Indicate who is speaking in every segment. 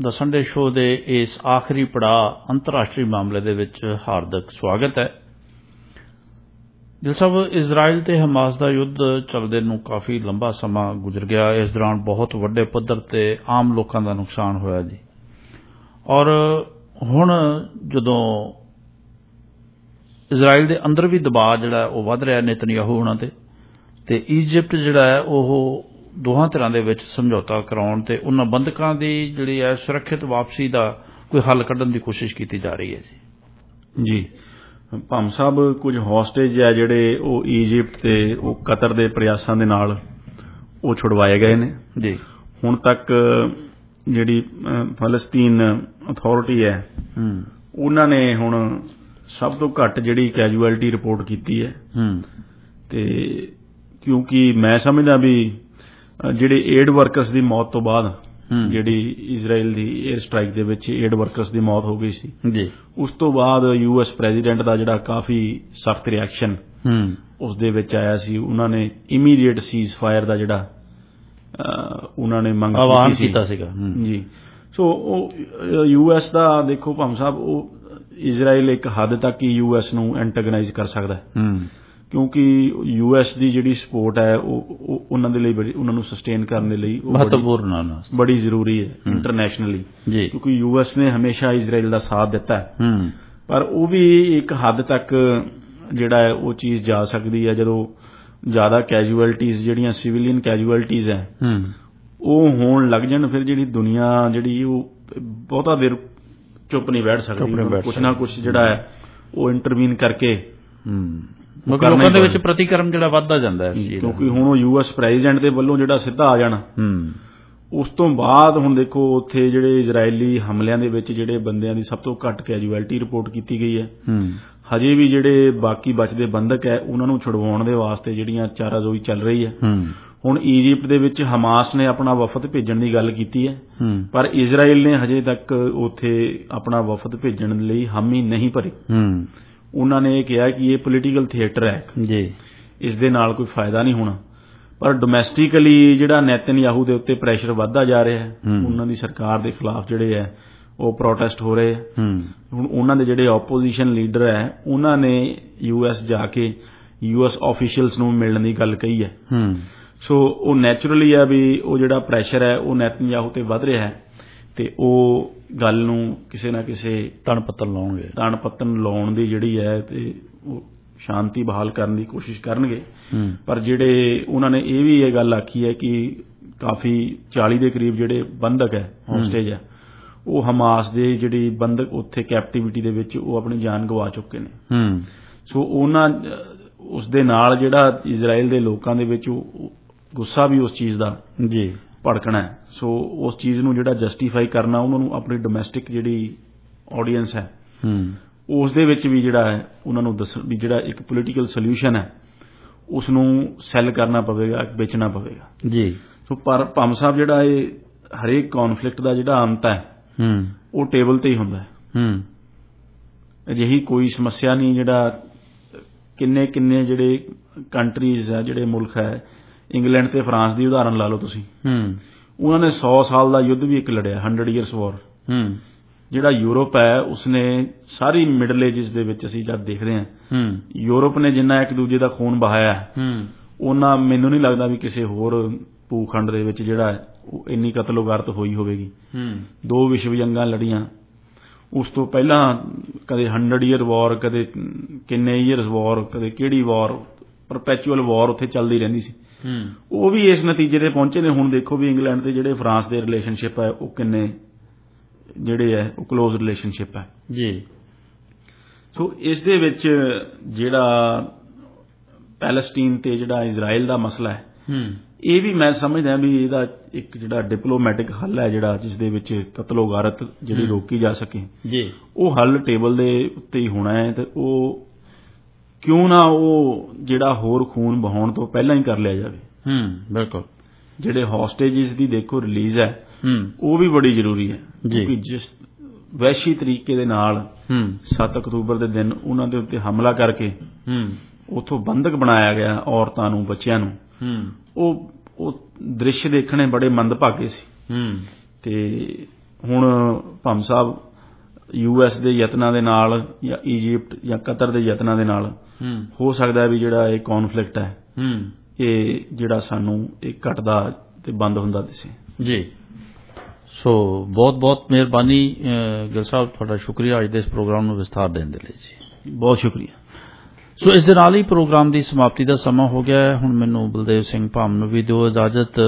Speaker 1: ਦਾ Sunday show ਦੇ ਇਸ ਆਖਰੀ ਪੜਾਅ ਅੰਤਰਰਾਸ਼ਟਰੀ ਮਾਮਲੇ ਦੇ ਵਿੱਚ ਹਾਰਦਿਕ ਸਵਾਗਤ ਹੈ। ਦਿਲ ਸਾਹਿਬ, ਇਜ਼ਰਾਈਲ ਤੇ ਹਮਾਸ ਦਾ ਯੁੱਧ ਚੱਲਦੇ ਨੂੰ ਕਾਫੀ ਲੰਬਾ ਸਮਾਂ ਗੁਜ਼ਰ ਗਿਆ। ਇਸ ਦੌਰਾਨ ਬਹੁਤ ਵੱਡੇ ਪੱਧਰ ਤੇ ਆਮ ਲੋਕਾਂ ਦਾ ਨੁਕਸਾਨ ਹੋਇਆ ਜੀ। ਔਰ ਹੁਣ ਜਦੋਂ ਇਜ਼ਰਾਈਲ ਦੇ ਅੰਦਰ ਵੀ ਦਬਾਅ ਜਿਹੜਾ ਉਹ ਵੱਧ ਰਿਹਾ ਨੇਤਨਯਾਹੂ ਉਹਨਾਂ ਤੇ ਤੇ ਈਜਿਪਟ ਜਿਹੜਾ ਹੈ ਉਹ ਦੋਹਾਂ ਤਰ੍ਹਾਂ ਦੇ ਵਿੱਚ ਸਮਝੌਤਾ ਕਰਾਉਣ ਤੇ ਉਹਨਾਂ ਬੰਦਕਾਂ ਦੀ ਜਿਹੜੀ ਹੈ ਸੁਰੱਖਿਅਤ ਵਾਪਸੀ ਦਾ ਕੋਈ ਹੱਲ ਕੱਢਣ ਦੀ ਕੋਸ਼ਿਸ਼ ਕੀਤੀ ਜਾ ਰਹੀ ਹੈ ਜੀ।
Speaker 2: ਜੀ। ਭੰਮ ਸਾਹਿਬ ਕੁਝ ਹੌਸਟੇਜ ਹੈ ਜਿਹੜੇ ਉਹ ਈਜਿਪਟ ਤੇ ਉਹ ਕਤਰ ਦੇ ਪ੍ਰਯਾਸਾਂ ਦੇ ਨਾਲ ਉਹ ਛੁਡਵਾਏ ਗਏ ਨੇ।
Speaker 1: ਜੀ।
Speaker 2: ਹੁਣ ਤੱਕ ਜਿਹੜੀ ਫਲਸਤੀਨ ਅਥਾਰਟੀ ਹੈ
Speaker 1: ਹੂੰ।
Speaker 2: ਉਹਨਾਂ ਨੇ ਹੁਣ ਸਭ ਤੋਂ ਘੱਟ ਜਿਹੜੀ ਕੈਜੂਅਲਟੀ ਰਿਪੋਰਟ ਕੀਤੀ ਹੈ।
Speaker 1: ਹੂੰ।
Speaker 2: ਤੇ ਕਿਉਂਕਿ ਮੈਂ ਸਮਝਦਾ ਵੀ ਜਿਹੜੇ ਏਡ ਵਰਕਰਸ ਦੀ ਮੌਤ ਤੋਂ ਬਾਅਦ। ਜਿਹੜੀ ਇਜ਼ਰਾਈਲ ਦੀ 에ਅਰ ਸਟ੍ਰਾਈਕ ਦੇ ਵਿੱਚ ਏਡ ਵਰਕਰਸ ਦੀ ਮੌਤ ਹੋ ਗਈ ਸੀ।
Speaker 1: ਜੀ।
Speaker 2: ਉਸ ਤੋਂ ਬਾਅਦ ਯੂਐਸ ਪ੍ਰੈਜ਼ੀਡੈਂਟ ਦਾ ਜਿਹੜਾ ਕਾਫੀ ਸਖਤ ਰਿਐਕਸ਼ਨ ਉਸ ਦੇ ਵਿੱਚ ਆਇਆ ਸੀ। ਉਹਨਾਂ ਨੇ ਇਮੀਡੀਏਟ ਸੀਜ਼ ਫਾਇਰ ਦਾ ਜਿਹੜਾ ਉਹਨਾਂ ਨੇ ਮੰਗ ਕੀਤੀ ਸੀ।
Speaker 1: ਕੀਤਾ ਸੀਗਾ।
Speaker 2: ਜੀ। ਸੋ ਉਹ ਯੂਐਸ ਦਾ ਦੇਖੋ ਭਾਮ ਸਾਹਿਬ ਉਹ ਇਜ਼ਰਾਈਲ ਇੱਕ ਹੱਦ ਤੱਕ ਹੀ ਯੂਐਸ ਨੂੰ ਐਂਟਾਗਨਾਈਜ਼ ਕਰ ਸਕਦਾ ਹੈ। ਕਿਉਂਕਿ ਯੂਐਸ ਦੀ ਜਿਹੜੀ ਸਪੋਰਟ ਹੈ ਉਹ ਉਹ ਉਹਨਾਂ ਦੇ ਲਈ ਉਹਨਾਂ ਨੂੰ ਸਸਟੇਨ ਕਰਨ ਦੇ ਲਈ ਉਹ
Speaker 1: ਮਹੱਤਵਪੂਰਨ ਹੈ
Speaker 2: ਬੜੀ ਜ਼ਰੂਰੀ ਹੈ ਇੰਟਰਨੈਸ਼ਨਲੀ ਕਿਉਂਕਿ ਯੂਐਸ ਨੇ ਹਮੇਸ਼ਾ ਇਜ਼ਰਾਈਲ ਦਾ ਸਾਥ ਦਿੱਤਾ ਹੈ। ਪਰ ਉਹ ਵੀ ਇੱਕ ਹੱਦ ਤੱਕ ਜਿਹੜਾ ਹੈ ਉਹ ਚੀਜ਼ ਜਾ ਸਕਦੀ ਹੈ ਜਦੋਂ ਜ਼ਿਆਦਾ ਕੈਜੂਅਲਟੀਜ਼ ਜਿਹੜੀਆਂ ਸਿਵਿਲੀਅਨ ਕੈਜੂਅਲਟੀਜ਼ ਹੈ ਉਹ ਹੋਣ ਲੱਗ ਜਾਣ ਫਿਰ ਜਿਹੜੀ ਦੁਨੀਆ ਜਿਹੜੀ ਉਹ ਬਹੁਤਾ ਦੇਰ ਚੁੱਪ ਨਹੀਂ ਬੈਠ ਸਕਦੀ। ਕੁਛ ਨਾ ਕੁਛ ਜਿਹੜਾ ਹੈ ਉਹ ਇੰਟਰਵੀਨ ਕਰਕੇ ਕਰਨਾ
Speaker 1: ਲੋਕਾਂ ਦੇ ਵਿੱਚ ਪ੍ਰਤੀਕਰਮ ਜਿਹੜਾ ਵੱਧਦਾ ਜਾਂਦਾ ਹੈ ਇਸ ਚੀਜ਼ ਦਾ।
Speaker 2: ਕਿਉਂਕਿ ਹੁਣ ਉਹ ਯੂਐਸ ਪ੍ਰੈਜ਼ੀਡੈਂਟ ਦੇ ਵੱਲੋਂ ਜਿਹੜਾ ਸਿੱਧਾ ਆ ਜਾਣਾ
Speaker 1: ਹੂੰ।
Speaker 2: ਉਸ ਤੋਂ ਬਾਅਦ ਹੁਣ ਦੇਖੋ ਉੱਥੇ ਜਿਹੜੇ ਇਜ਼ਰਾਈਲੀ ਹਮਲਿਆਂ ਦੇ ਵਿੱਚ ਜਿਹੜੇ ਬੰਦਿਆਂ ਦੀ ਸਭ ਤੋਂ ਘੱਟ ਕੈਜੂਅਲਟੀ ਰਿਪੋਰਟ ਕੀਤੀ ਗਈ ਹੈ।
Speaker 1: ਹੂੰ।
Speaker 2: ਹਜੇ ਵੀ ਜਿਹੜੇ ਬਾਕੀ ਬਚਦੇ ਬੰਦਕ ਹੈ ਉਹਨਾਂ ਨੂੰ ਛੁਡਵਾਉਣ ਦੇ ਵਾਸਤੇ ਜਿਹੜੀਆਂ ਚਾਰਾਜ਼ੋਈ ਚੱਲ ਰਹੀ ਹੈ।
Speaker 1: ਹੂੰ।
Speaker 2: ਹੁਣ ਈਜਿਪਟ ਦੇ ਵਿੱਚ ਹਮਾਸ ਨੇ ਆਪਣਾ ਵਫਦ ਭੇਜਣ ਦੀ ਗੱਲ ਕੀਤੀ ਹੈ।
Speaker 1: ਹੂੰ।
Speaker 2: ਪਰ ਇਜ਼ਰਾਈਲ ਨੇ ਹਜੇ ਤੱਕ ਉੱਥੇ ਆਪਣਾ ਵਫਦ ਭੇਜਣ ਲਈ ਹਾਮੀ ਨਹੀਂ ਭਰੀ।
Speaker 1: ਹੂੰ।
Speaker 2: ਉਹਨਾਂ ਨੇ ਇਹ ਕਿਹਾ ਕਿ ਇਹ ਪੋਲੀਟੀਕਲ ਥੀਏਟਰ ਹੈ।
Speaker 1: ਜੀ।
Speaker 2: ਇਸ ਦੇ ਨਾਲ ਕੋਈ ਫਾਇਦਾ ਨਹੀਂ ਹੋਣਾ। ਪਰ ਡੋਮੈਸਟਿਕਲੀ ਜਿਹੜਾ ਨੈਤਨਯਾਹੂ ਦੇ ਉੱਤੇ ਪ੍ਰੈਸ਼ਰ ਵੱਧਦਾ ਜਾ ਰਿਹਾ ਹੈ। ਉਹਨਾਂ ਦੀ ਸਰਕਾਰ ਦੇ ਖਿਲਾਫ ਜਿਹੜੇ ਹੈ ਉਹ ਪ੍ਰੋਟੈਸਟ ਹੋ ਰਹੇ ਹੁਣ ਉਹਨਾਂ ਦੇ ਜਿਹੜੇ ਆਪੋਜੀਸ਼ਨ ਲੀਡਰ ਹੈ ਉਹਨਾਂ ਨੇ ਯੂਐਸ ਜਾ ਕੇ ਯੂਐਸ ਆਫੀਸ਼ੀਅਲਸ ਨੂੰ ਮਿਲਣ ਦੀ ਗੱਲ ਕਹੀ ਹੈ।
Speaker 1: ਹੂੰ।
Speaker 2: ਸੋ ਉਹ ਨੇਚਰਲੀ ਆ ਵੀ ਉਹ ਜਿਹੜਾ ਪ੍ਰੈਸ਼ਰ ਹੈ ਉਹ ਨੈਤਨਯਾਹੂ ਤੇ ਵੱਧ ਰਿਹਾ ਹੈ। ਤੇ ਉਹ ਗੱਲ ਨੂੰ ਕਿਸੇ ਨਾ ਕਿਸੇ
Speaker 1: ਤਣ ਪੱਤਨ ਲਾਉਣਗੇ।
Speaker 2: ਤਣ ਪੱਤਨ ਲਾਉਣ ਦੀ ਜਿਹੜੀ ਹੈ ਤੇ ਉਹ ਸ਼ਾਂਤੀ ਬਹਾਲ ਕਰਨ ਦੀ ਕੋਸ਼ਿਸ਼ ਕਰਨਗੇ। ਪਰ ਜਿਹੜੇ ਉਹਨਾਂ ਨੇ ਇਹ ਵੀ ਇਹ ਗੱਲ ਆਖੀ ਹੈ ਕਿ ਕਾਫੀ 40 ਦੇ ਕਰੀਬ ਜਿਹੜੇ ਬੰਦਕ ਹੈ ਹੌਸਟੇਜ ਹੈ ਉਹ ਹਮਾਸ ਦੇ ਜਿਹੜੀ ਬੰਦਕ ਉੱਥੇ ਕੈਪਟੀਵਿਟੀ ਦੇ ਵਿੱਚ ਉਹ ਆਪਣੀ ਜਾਨ ਗਵਾ ਚੁੱਕੇ ਨੇ। ਸੋ ਉਹਨਾਂ ਉਸ ਦੇ ਨਾਲ ਜਿਹੜਾ ਇਜ਼ਰਾਈਲ ਦੇ ਲੋਕਾਂ ਦੇ ਵਿੱਚ ਗੁੱਸਾ ਵੀ ਉਸ ਚੀਜ਼ ਦਾ
Speaker 1: ਜੀ।
Speaker 2: ਭੜਕਣਾ ਹੈ। ਸੋ ਉਸ ਚੀਜ਼ ਨੂੰ ਜਿਹੜਾ ਜਸਟੀਫਾਈ ਕਰਨਾ ਉਹਨਾਂ ਨੂੰ ਆਪਣੀ ਡੋਮੈਸਟਿਕ ਜਿਹੜੀ ਆਡੀਅנס ਹੈ
Speaker 1: ਹੂੰ।
Speaker 2: ਉਸ ਦੇ ਵਿੱਚ ਵੀ ਜਿਹੜਾ ਹੈ ਉਹਨਾਂ ਨੂੰ ਦੱਸ ਵੀ ਜਿਹੜਾ ਇੱਕ ਪੋਲੀਟੀਕਲ ਸੋਲੂਸ਼ਨ ਹੈ ਉਸ ਨੂੰ ਸੈੱਲ ਕਰਨਾ ਪਵੇਗਾ ਵੇਚਣਾ ਪਵੇਗਾ।
Speaker 1: ਜੀ।
Speaker 2: ਸੋ ਪਰ ਭੰਮ ਸਾਹਿਬ ਜਿਹੜਾ ਇਹ ਹਰੇਕ ਕਨਫਲਿਕਟ ਦਾ ਜਿਹੜਾ ਅੰਤ ਹੈ
Speaker 1: ਹੂੰ।
Speaker 2: ਉਹ ਟੇਬਲ ਤੇ ਹੀ ਹੁੰਦਾ ਹੈ।
Speaker 1: ਹੂੰ।
Speaker 2: ਅਜਿਹੀ ਕੋਈ ਸਮੱਸਿਆ ਨਹੀਂ ਜਿਹੜਾ ਕਿੰਨੇ ਕਿੰਨੇ ਜਿਹੜੇ ਕੰਟਰੀਜ਼ ਆ ਜਿਹੜੇ ਮੁਲਕ ਹੈ ਇੰਗਲੈਂਡ ਤੇ ਫਰਾਂਸ ਦੀ ਉਦਾਹਰਨ ਲਾ ਲਓ ਤੁਸੀਂ।
Speaker 1: ਹੂੰ।
Speaker 2: ਉਹਨਾਂ ਨੇ 100 ਸਾਲ ਦਾ ਯੁੱਧ ਵੀ ਇੱਕ ਲੜਿਆ 100 ਇਅਰਸ ਵਾਰ
Speaker 1: ਹੂੰ।
Speaker 2: ਜਿਹੜਾ ਯੂਰਪ ਹੈ ਉਸਨੇ ਸਾਰੀ ਮਿਡਲ ਏਜਸ ਦੇ ਵਿੱਚ ਅਸੀਂ ਜਦ ਦੇਖਦੇ ਹਾਂ
Speaker 1: ਹੂੰ।
Speaker 2: ਯੂਰਪ ਨੇ ਜਿੰਨਾ ਇੱਕ ਦੂਜੇ ਦਾ ਖੂਨ ਬਹਾਇਆ ਹੈ, ਉਹਨਾਂ ਮੈਨੂੰ ਨਹੀਂ ਲੱਗਦਾ ਵੀ ਕਿਸੇ ਹੋਰ ਭੂਖੰਡ ਦੇ ਵਿੱਚ ਜਿਹੜਾ ਉਹ ਇੰਨੀ ਕਤਲੋਗਾਰਤ ਹੋਈ ਹੋਵੇਗੀ।
Speaker 1: ਹੂੰ।
Speaker 2: ਦੋ ਵਿਸ਼ਵ ਜੰਗਾਂ ਲੜੀਆਂ। ਉਸ ਤੋਂ ਪਹਿਲਾਂ ਕਦੇ 100 ਈਅਰ ਵਾਰ ਕਦੇ ਕਿੰਨੇ ਈਅਰਸ ਵਾਰ ਕਦੇ ਕਿਹੜੀ ਵਾਰ ਪਰਪੈਚੁਅਲ ਵਾਰ ਉੱਥੇ ਚੱਲਦੀ ਰਹਿੰਦੀ ਸੀ। ਉਹ ਵੀ ਇਸ ਨਤੀਜੇ ਤੇ ਪਹੁੰਚੇ ਨੇ। ਹੁਣ ਦੇਖੋ ਵੀ ਇੰਗਲੈਂਡ ਤੇ ਜਿਹੜੇ ਫਰਾਂਸ ਦੇ ਰਿਲੇਸ਼ਨਸ਼ਿਪ ਹੈ ਉਹ ਕਿੰਨੇ ਜਿਹੜੇ ਹੈ ਉਹ ক্লোਜ਼ ਰਿਲੇਸ਼ਨਸ਼ਿਪ ਹੈ
Speaker 1: ਜੀ।
Speaker 2: ਸੋ ਇਸ ਦੇ ਵਿੱਚ ਜਿਹੜਾ ਪੈਲਸਟੀਨ ਤੇ ਜਿਹੜਾ ਇਜ਼ਰਾਈਲ ਦਾ ਮਸਲਾ ਹੈ
Speaker 1: ਹੂੰ।
Speaker 2: ਇਹ ਵੀ ਮੈਂ ਸਮਝਦਾ ਵੀ ਇਹਦਾ ਇੱਕ ਜਿਹੜਾ ਡਿਪਲੋਮੈਟਿਕ ਹੱਲ ਹੈ ਜਿਹੜਾ ਜਿਸ ਦੇ ਵਿੱਚ ਕਤਲੋਗਾਰਤ ਜਿਹੜੀ ਰੋਕੀ ਜਾ ਸਕੇ
Speaker 1: ਜੀ।
Speaker 2: ਉਹ ਹੱਲ ਟੇਬਲ ਦੇ ਉੱਤੇ ਹੀ ਹੋਣਾ ਹੈ ਤੇ ਉਹ ਕਿਉਂ ਨਾ ਉਹ ਜਿਹੜਾ ਹੋਰ ਖੂਨ ਬਹਾਉਣ ਤੋਂ ਪਹਿਲਾਂ ਹੀ ਕਰ ਲਿਆ ਜਾਵੇ?
Speaker 1: ਹੂੰ ਬਿਲਕੁਲ।
Speaker 2: ਜਿਹੜੇ ਹੌਸਟੇਜਸ ਦੀ ਦੇਖੋ ਰਿਲੀਜ਼ ਹੈ
Speaker 1: ਹੂੰ।
Speaker 2: ਉਹ ਵੀ ਬੜੀ ਜ਼ਰੂਰੀ ਹੈ। ਕਿਉਂਕਿ ਜਿਸ ਵੈਸ਼ੀ ਤਰੀਕੇ ਦੇ ਨਾਲ
Speaker 1: ਹੂੰ।
Speaker 2: 7 ਅਕਤੂਬਰ ਦੇ ਦਿਨ ਉਹਨਾਂ ਦੇ ਉੱਤੇ ਹਮਲਾ ਕਰਕੇ
Speaker 1: ਹੂੰ।
Speaker 2: ਉਥੋਂ ਬੰਦਕ ਬਣਾਇਆ ਗਿਆ ਔਰਤਾਂ ਨੂੰ ਬੱਚਿਆਂ ਨੂੰ।
Speaker 1: ਹੂੰ।
Speaker 2: ਉਹ ਉਹ ਦ੍ਰਿਸ਼ ਦੇਖਣੇ ਬੜੇ ਮੰਦਭਾਗੇ ਸੀ।
Speaker 1: ਹੂੰ।
Speaker 2: ਤੇ ਹੁਣ ਭੰਮ ਸਾਹਿਬ ਯੂਐਸ ਦੇ ਯਤਨਾਂ ਦੇ ਨਾਲ ਜਾਂ ਈਜਿਪਟ ਜਾਂ ਕਤਰ ਦੇ ਯਤਨਾਂ ਦੇ ਨਾਲ
Speaker 1: ਹੂੰ।
Speaker 2: ਸਕਦਾ ਹੈ ਵੀ ਜਿਹੜਾ ਇਹ ਕਨਫਲਿਕਟ ਹੈ ਇਹ ਜਿਹੜਾ ਸਾਨੂੰ ਇਹ ਘਟਦਾ ਤੇ ਬੰਦ ਹੁੰਦਾ ਦਿਸੇ
Speaker 1: ਜੀ। ਸੋ ਬਹੁਤ ਬਹੁਤ ਮਿਹਰਬਾਨੀ ਗਿਲ ਸਾਹਿਬ ਤੁਹਾਡਾ ਸ਼ੁਕਰੀਆ ਅੱਜ ਦੇ ਇਸ ਪ੍ਰੋਗਰਾਮ ਨੂੰ ਵਿਸਥਾਰ ਦੇਣ ਦੇ ਲਈ ਜੀ।
Speaker 2: ਬਹੁਤ ਸ਼ੁਕਰੀਆ।
Speaker 1: ਸੋ ਇਸ ਦੇ ਨਾਲ ਹੀ ਪ੍ਰੋਗਰਾਮ ਦੀ ਸਮਾਪਤੀ ਦਾ ਸਮਾਂ ਹੋ ਗਿਆ ਹੈ। ਹੁਣ ਮੈਨੂੰ ਬਲਦੇਵ ਸਿੰਘ ਭਾਮ ਨੂੰ ਵੀ ਦਿਓ ਇਜਾਜ਼ਤ।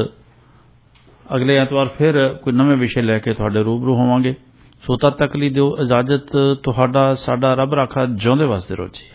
Speaker 1: ਅਗਲੇ ਐਤਵਾਰ ਫਿਰ ਕੋਈ ਨਵੇਂ ਵਿਸ਼ੇ ਲੈ ਕੇ ਤੁਹਾਡੇ ਰੂਬਰੂ ਹੋਵਾਂਗੇ। ਸੋ ਤਦ ਤੱਕ ਲਈ ਦਿਓ ਇਜਾਜ਼ਤ ਤੁਹਾਡਾ ਸਾਡਾ ਰੱਬ ਰਾਖਾ ਜਿਉਂਦੇ ਵਸਦੇ ਰਹੋ ਜੀ।